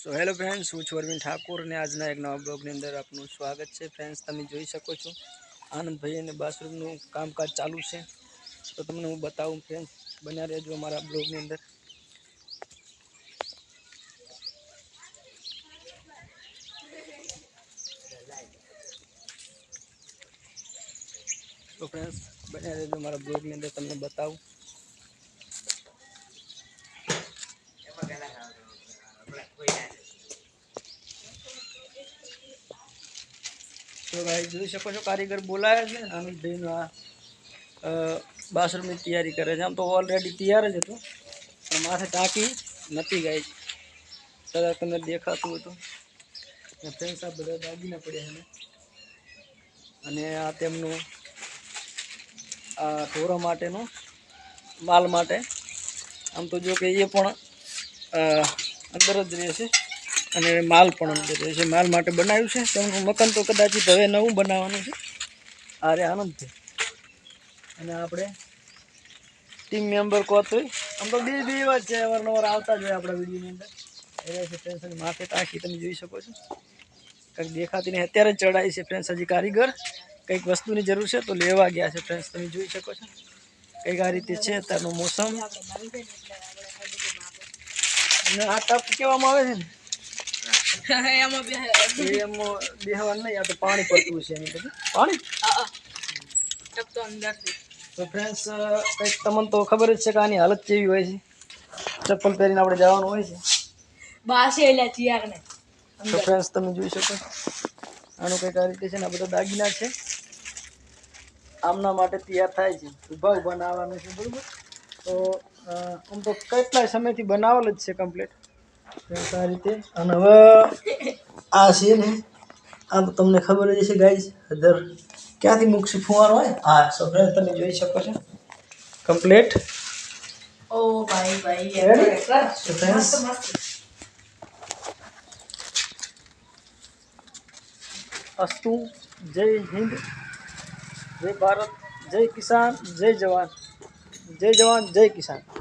So hello friends હું છું અરવિંદ ઠાકોર અને આજના એક નવા બ્લોગની અંદર આપનું સ્વાગત છે. ફ્રેન્ડ્સ તમે જોઈ શકો છો આનંદભાઈ અને બાથરૂમનું કામકાજ ચાલુ છે. તો તમને હું બતાવું ફ્રેન્ડ્સ બન્યા રહેજો અમારા બ્લોગની અંદર. તો ફ્રેન્ડ્સ બન્યા રહેજો મારા બ્લોગની અંદર, તમને બતાવું. તો ભાઈ જોઈ શકો છો કારીગર બોલાવે છે. આનંદભાઈનું આ અ, બાથરૂમની તૈયારી કરે છે. આમ તો ઓલરેડી તૈયાર જ હતું પણ માથે ટાંકી નથી ગઈ. કદાચ તમને દેખાતું હતું ફ્રેન્ડ્સ આ બધા દાગીના પડ્યા છે અને આ તેમનું આ ઢોરા માટેનું માલ માટે. આમ તો જો કે એ પણ અંદર જ રહેશે. અને માલ પણ અંદર રહેશે માલ માટે બનાવ્યું છે. તેમનું મકાન તો કદાચિત હવે નવું બનાવવાનું છે. આરે આનંદ છે. અને આપણે ટીમ મેમ્બર કહો તોય આમ તો બે બે એવા છે. અવારનવાર આવતા જ હોય આપણા વિડીયોની અંદર. એ છે ફ્રેન્ડ્સ માથે ટાંકી તમે જોઈ શકો છો. કંઈક દેખાતી નહીં. અત્યારે જ ચડાઈ છે ફ્રેન્ડ્સ હજી કારીગર કંઈક વસ્તુની જરૂર છે તો લેવા ગયા છે ફ્રેન્ડ્સ તમે જોઈ શકો છો. કંઈક આ રીતે છે અત્યારનું મોસમ. અને આ તપ કહેવામાં આવે છે ને? એમાં બેહવાનું નહીં આ પાણી પડતું છે એની પાણી તો ફ્રેન્ડ્સ કંઈક તમને તો ખબર જ છે કે આની હાલત કેવી હોય છે ચપ્પલ પહેરીને આપણે જવાનું હોય છે બાસે એટલે ચિયાર ને તો ફ્રેન્ડ્સ તમે જોઈ શકો આનું કંઈક આ રીતે છે ને બધા દાગીના છે આમના માટે તૈયાર થાય છે ઊભા ઊભા છે બરાબર તો આમ તો કેટલા સમયથી બનાવેલ જ છે કમ્પ્લીટ આ રીતે. અને હવે આ છે. ને આ તો તમને ખબર જ છે ગાઈઝ અધર ક્યાંથી મૂકશે ફુવારો હોય? હા સો ફ્રેન્ડ તમે જોઈ શકો છો. કમ્પ્લીટ ઓ ભાઈ ભાઈ મસ્ત મસ્ત. અસ્તુ જય હિન્દ જય ભારત જય કિસાન જય જવાન. જય જવાન જય કિસાન.